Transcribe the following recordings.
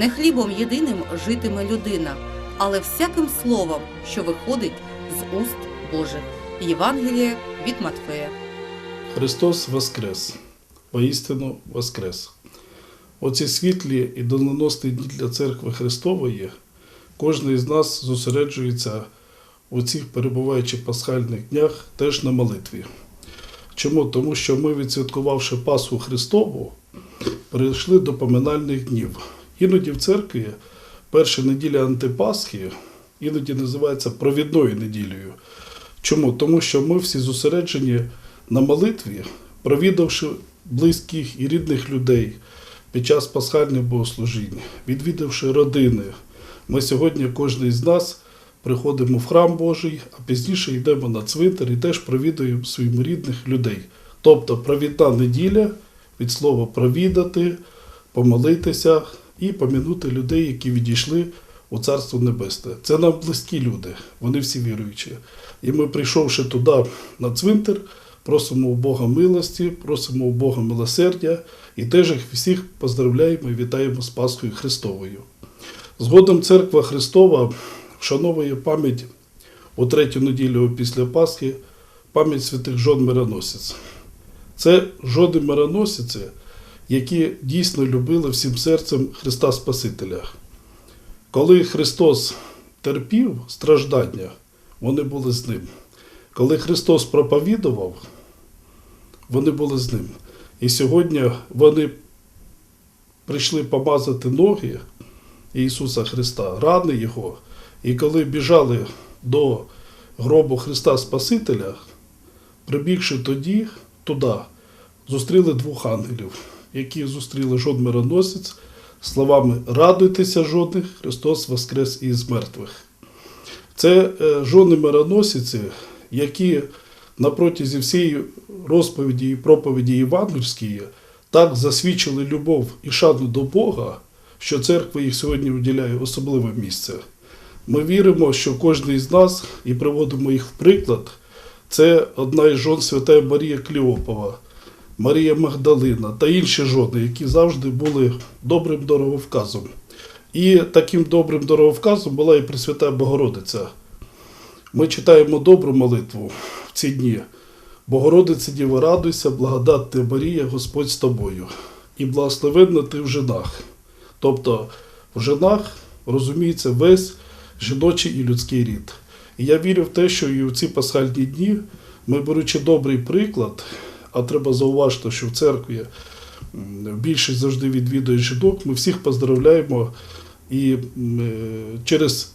Не хлібом єдиним житиме людина, але всяким словом, що виходить з уст Божих. Євангеліє від Матфея. Христос Воскрес, воістину Воскрес. Оці світлі і доленосні дні для церкви Христової, кожен із нас зосереджується у цих перебуваючих пасхальних днях теж на молитві. Чому? Тому що ми, відсвяткувавши Пасху Христову, прийшли до поминальних днів. Іноді в церкві перша неділя антипасхи іноді називається провідною неділею. Чому? Тому що ми всі зосереджені на молитві, провідавши близьких і рідних людей під час пасхальних богослужінь, відвідавши родини. Ми сьогодні, кожен із нас, приходимо в храм Божий, а пізніше йдемо на цвинтар і теж провідуємо своїх рідних людей. Тобто провідна неділя від слова провідати, помолитися і помінути людей, які відійшли у Царство Небесне. Це нам близькі люди, вони всі віруючі. І ми, прийшовши туди на цвинтар, просимо у Бога милості, просимо у Бога милосердя і теж їх всіх поздравляємо і вітаємо з Пасхою Христовою. Згодом Церква Христова вшановує пам'ять у третю неділю після Пасхи, пам'ять святих жон мироносиць. Це жони мироносиці, які дійсно любили всім серцем Христа Спасителя. Коли Христос терпів страждання, вони були з ним. Коли Христос проповідував, вони були з ним. І сьогодні вони прийшли помазати ноги Ісуса Христа, рани Його. І коли біжали до гробу Христа Спасителя, прибігши тоді туди, зустріли двох ангелів, які зустріли жод мироносець словами Радуйтеся, жони, Христос Воскрес із мертвих. Це е, жони мироносиці, які на протязі всієї розповіді і проповіді Євангельської так засвідчили любов і шану до Бога, що церква їх сьогодні виділяє особливе місце. Ми віримо, що кожен із нас, і приводимо їх в приклад, це одна із жон Святая Марія Кліопова, Марія Магдалина та інші жони, які завжди були добрим дороговказом. І таким добрим дороговказом була і Пресвята Богородиця. Ми читаємо добру молитву в ці дні. Богородице Діва, радуйся, благодатна Марія, Господь з тобою, і благословенна ти в жінах. Тобто в жінах розуміється весь жіночий і людський рід. І я вірю в те, що і в ці пасхальні дні ми, беручи добрий приклад, а треба зауважити, що в церкві більшість завжди відвідує жінок, ми всіх поздравляємо. І через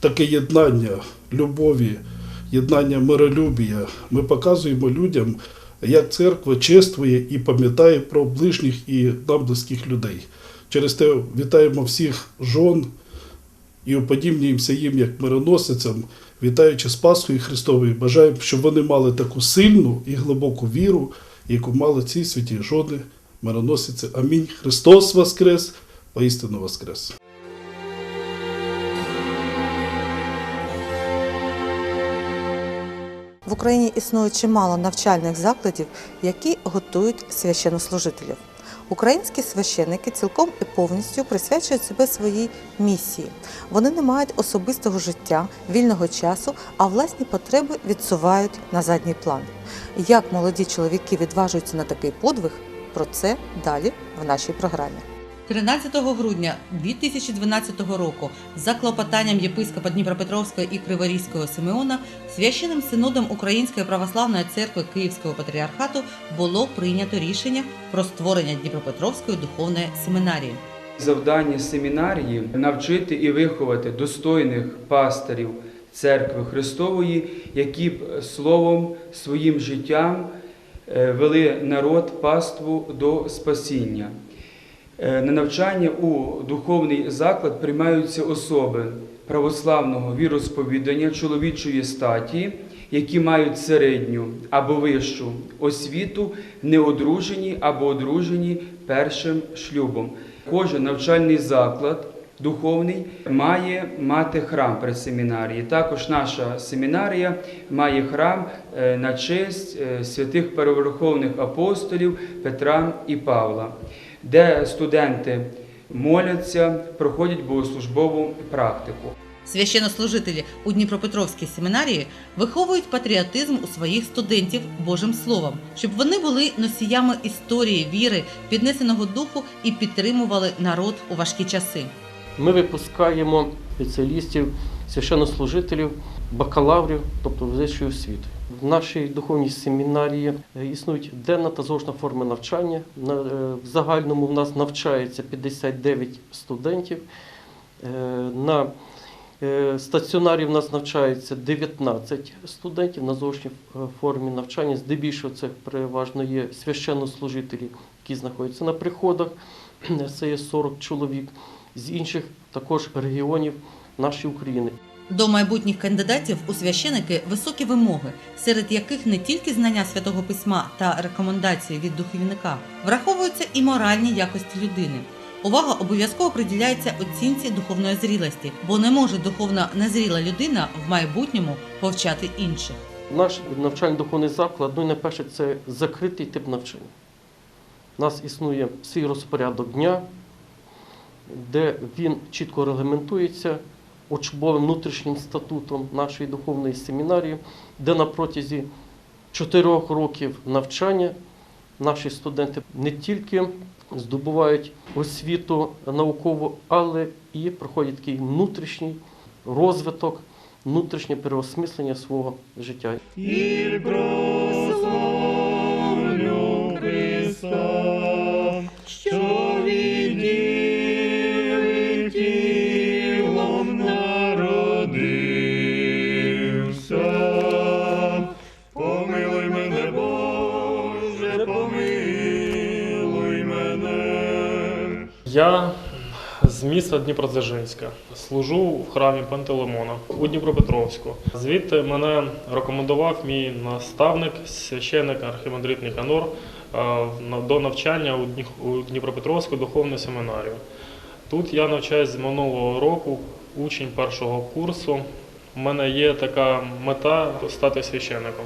таке єднання любові, єднання миролюбія ми показуємо людям, як церква чествує і пам'ятає про ближніх і нам близьких людей. Через те вітаємо всіх жон і уподібнюємося їм як мироносицям, вітаючи з Пасхою Христовою, бажаємо, щоб вони мали таку сильну і глибоку віру, яку мали ці святі жони, мироносиці. Амінь. Христос Воскрес, поістину Воскрес. В Україні існує чимало навчальних закладів, які готують священнослужителів. Українські священники цілком і повністю присвячують себе своїй місії. Вони не мають особистого життя, вільного часу, а власні потреби відсувають на задній план. Як молоді чоловіки відважуються на такий подвиг? Про це далі в нашій програмі. 13 грудня 2012 року за клопотанням єпископа Дніпропетровського і Криворізького Симеона священним синодом Української православної церкви Київського патріархату було прийнято рішення про створення Дніпропетровської духовної семінарії. Завдання семінарії навчити і виховати достойних пастирів церкви Христової, які б словом, своїм життям е, вели народ паству до спасіння. Е, На навчання у духовний заклад приймаються особи православного віросповідання чоловічої статі, які мають середню або вищу освіту, неодружені або одружені першим шлюбом. Кожен навчальний заклад духовний має мати храм при семінарії. Також наша семінарія має храм е, на честь е, святих переверховних апостолів Петра і Павла, де студенти моляться, проходять богослужбову практику. Священнослужителі у Дніпропетровській семінарії виховують патріотизм у своїх студентів Божим Словом, щоб вони були носіями історії, віри, піднесеного духу і підтримували народ у важкі часи. Ми випускаємо спеціалістів, священнослужителів, бакалаврів, тобто вищої освіти. В нашій духовній семінарії е, існують денна та заочна форми навчання. Е, В загальному в нас навчається 59 студентів. Е, На стаціонарі в нас навчається 19 студентів на е, формі навчання. Здебільшого це переважно є священнослужителі, які знаходяться на приходах. Це є 40 чоловік з інших також регіонів нашої України. До майбутніх кандидатів у священики високі вимоги, серед яких не тільки знання святого письма та рекомендації від духовника, враховуються і моральні якості людини. Увага обов'язково приділяється оцінці духовної зрілості, бо не може духовно незріла людина в майбутньому повчати інших. Наш навчально-духовний заклад, ну і найперше, це закритий тип навчання. У нас існує свій розпорядок дня, де він чітко регламентується учбовим внутрішнім статутом нашої духовної семінарії, де на протязі чотирьох років навчання наші студенти не тільки здобувають освіту наукову, але і проходять такий внутрішній розвиток, внутрішнє переосмислення свого життя. Я з міста Дніпродзержинська служу в храмі Пантелеймона у Дніпропетровську. Звідти мене рекомендував мій наставник, священник архімандрит Ніканор, е, до навчання у Дніпропетровську духовну семінарію. Тут я навчаюсь з минулого року, учень першого курсу. У мене є така мета стати священником.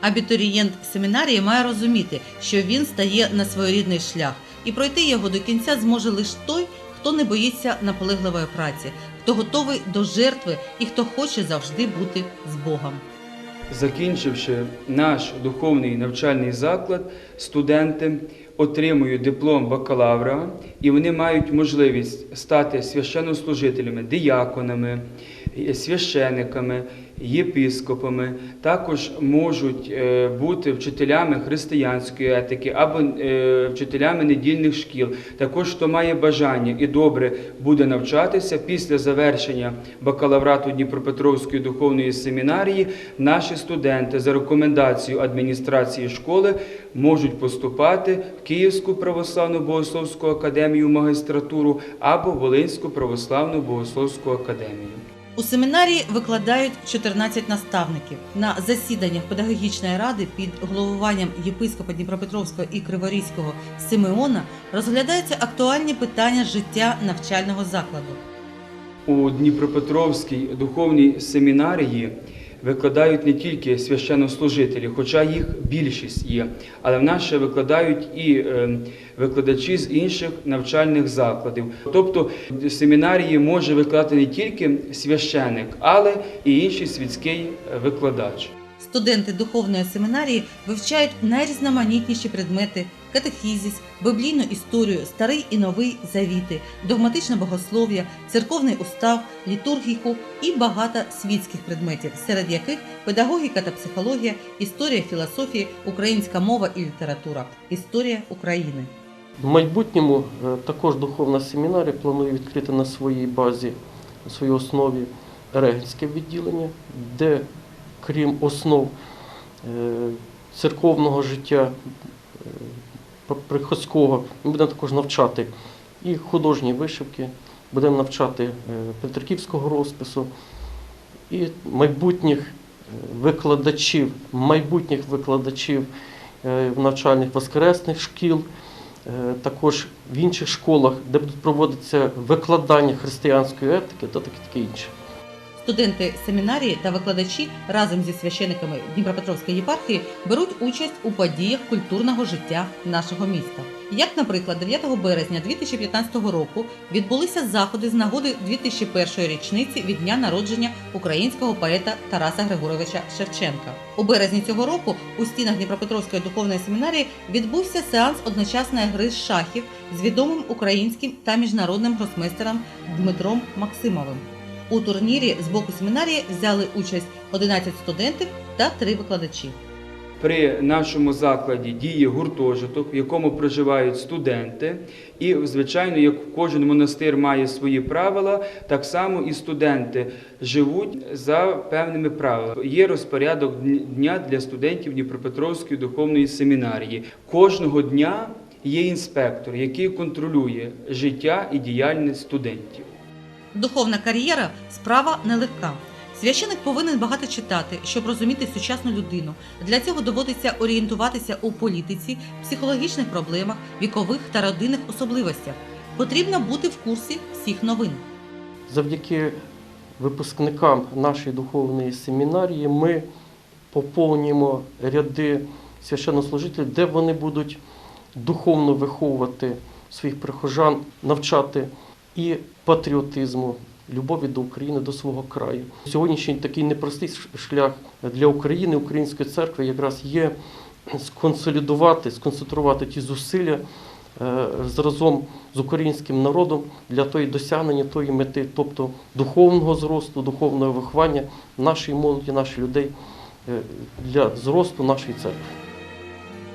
Абітурієнт семінарії має розуміти, що він стає на своєрідний шлях, і пройти його до кінця зможе лише той, хто не боїться наполегливої праці, хто готовий до жертви і хто хоче завжди бути з Богом. Закінчивши наш духовний навчальний заклад, студенти отримують диплом бакалавра і вони мають можливість стати священнослужителями, дияконами, е, священиками, єпископами. Також можуть е, бути вчителями християнської етики або е, вчителями недільних шкіл. Також хто має бажання і добре буде навчатися після завершення бакалаврату Дніпропетровської духовної семінарії. Наші студенти за рекомендацією адміністрації школи можуть поступати в Київську православну богословську академію магістратуру або Волинську православну богословську академію. У семінарії викладають 14 наставників. На засіданнях педагогічної ради під головуванням єпископа Дніпропетровського і Криворізького Симеона розглядаються актуальні питання життя навчального закладу. У Дніпропетровській духовній семінарії викладають не тільки священнослужителі, хоча їх більшість є, але в нас ще викладають і е, викладачі з інших навчальних закладів. Тобто семінарії може викладати не тільки священик, але і інший світський е, викладач. Студенти духовної семінарії вивчають найрізноманітніші предмети катехізіс, біблійну історію, старий і новий завіти, догматичне богослов'я, церковний устав, літургіку і багато світських предметів, серед яких педагогіка та психологія, історія філософії, українська мова і література, історія України. В майбутньому е, також духовна семінарія планує відкрити на своїй базі, на своїй основі регенське відділення, де, крім основ е, церковного життя е, приходського, ми будемо також навчати і художні вишивки, будемо навчати е, петриківського розпису і майбутніх викладачів, майбутніх викладачів навчальних воскресних шкіл. Також в інших школах, де будуть проводитися викладання християнської етики та таке таке інше. Студенти семінарії та викладачі разом зі священиками Дніпропетровської єпархії беруть участь у подіях культурного життя нашого міста. Як, наприклад, 9 березня 2015 року відбулися заходи з нагоди 2001 річниці від дня народження українського поета Тараса Григоровича Шевченка. У березні цього року у стінах Дніпропетровської духовної семінарії відбувся сеанс одночасної гри з шахів з відомим українським та міжнародним гросмейстером Дмитром Максимовим. У турнірі з боку семінарії взяли участь 11 студентів та 3 викладачі. При нашому закладі діє гуртожиток, в якому проживають студенти. І, звичайно, як кожен монастир має свої правила, так само і студенти живуть за певними правилами. Є розпорядок дня для студентів Дніпропетровської духовної семінарії. Кожного дня є інспектор, який контролює життя і діяльність студентів. Духовна кар'єра справа нелегка. Священик повинен багато читати, щоб розуміти сучасну людину. Для цього доводиться орієнтуватися у політиці, психологічних проблемах, вікових та родинних особливостях. Потрібно бути в курсі всіх новин. Завдяки випускникам нашої духовної семінарії ми поповнюємо ряди священнослужителів, де вони будуть духовно виховувати своїх прихожан, навчати і патріотизму, любові до України, до свого краю. Сьогоднішній такий непростий шлях для України, української церкви якраз є сконсолідувати, сконцентрувати ті зусилля е, разом з українським народом для тої досягнення тої мети, тобто духовного зросту, духовного виховання нашої молоді, наших людей е, для зросту нашої церкви.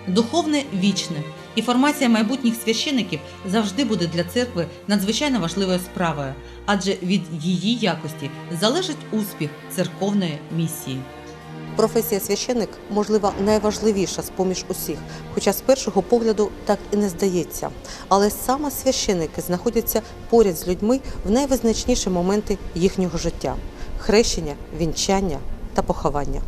Духовне вічне. І формація майбутніх священиків завжди буде для церкви надзвичайно важливою справою, адже від її якості залежить успіх церковної місії. Професія священик, можливо, найважливіша з поміж усіх, хоча з першого погляду так і не здається. Але саме священики знаходяться поряд з людьми в найвизначніші моменти їхнього життя хрещення, вінчання та поховання.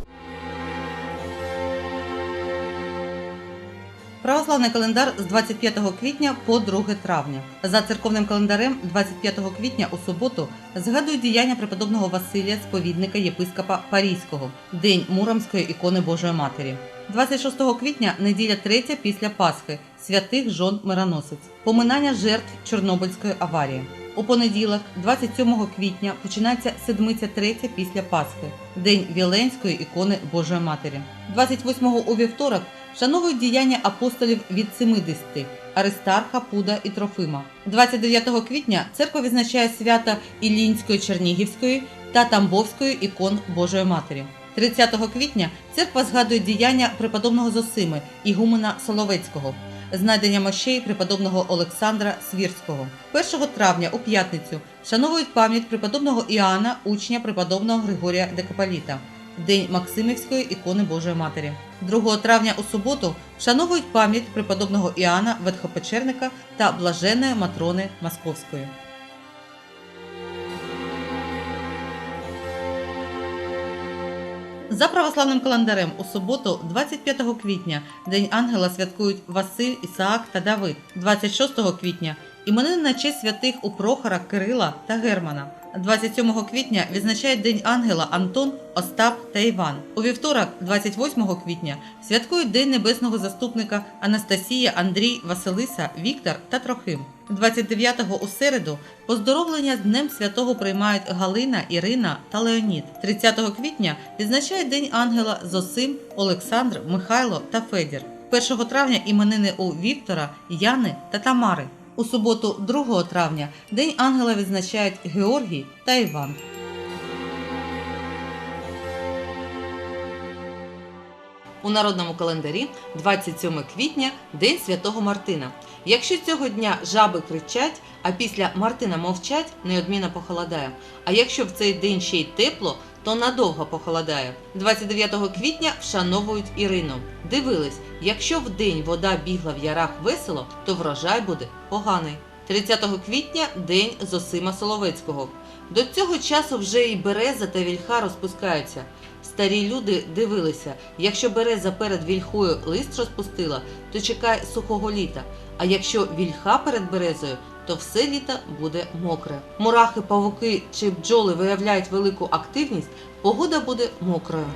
Православний календар з 25 квітня по 2 травня. За церковним календарем 25 квітня у суботу згадують діяння преподобного Василія, сповідника єпископа Парійського, День Муромської ікони Божої Матері. 26 квітня неділя третя після Пасхи, святих жон мироносець, поминання жертв Чорнобильської аварії. У понеділок, 27 квітня, починається седмиця третя після Пасхи, День Віленської ікони Божої Матері. 28-го у вівторок вшановують діяння апостолів від 70 Аристарха, Пуда і Трофима. 29 квітня церква відзначає свята Іллінської Чернігівської та Тамбовської ікон Божої Матері. 30 квітня церква згадує діяння преподобного Зосими Ігумена Соловецького, знайдення мощей преподобного Олександра Свірського. 1 травня у п'ятницю вшановують пам'ять преподобного Іоанна, учня преподобного Григорія Декаполіта. День Максимівської ікони Божої Матері. 2 травня у суботу вшановують пам'ять преподобного Іоанна Ветхопечерника та блаженої Матрони Московської. За православним календарем у суботу, 25 квітня, День Ангела святкують Василь, Ісаак та Давид. 26 квітня іменини на честь святих у Прохора, Кирила та Германа. 27 квітня відзначають День Ангела Антон, Остап та Іван. У вівторок, 28 квітня, святкують День небесного заступника Анастасія, Андрій, Василиса, Віктор та Трохим. 29-го у середу поздоровлення з Днем Святого приймають Галина, Ірина та Леонід. 30 квітня відзначають День Ангела Зосим, Олександр, Михайло та Федір. 1 травня іменини у Віктора, Яни та Тамари. У суботу, 2 травня, День Ангела відзначають Георгій та Іван. У народному календарі 27 квітня День Святого Мартина. Якщо цього дня жаби кричать, а після Мартина мовчать, неодмінно похолодає. А якщо в цей день ще й тепло, то надовго похолодає. 29 квітня вшановують Ірину. Дивились, якщо в день вода бігла в ярах весело, то врожай буде поганий. 30 квітня день Зосима Соловецького. До цього часу вже і береза та вільха розпускаються. Старі люди дивилися, якщо береза перед вільхою лист розпустила, то чекай сухого літа. А якщо вільха перед березою, то все літо буде мокре. Мурахи, павуки чи бджоли виявляють велику активність, погода буде мокрою.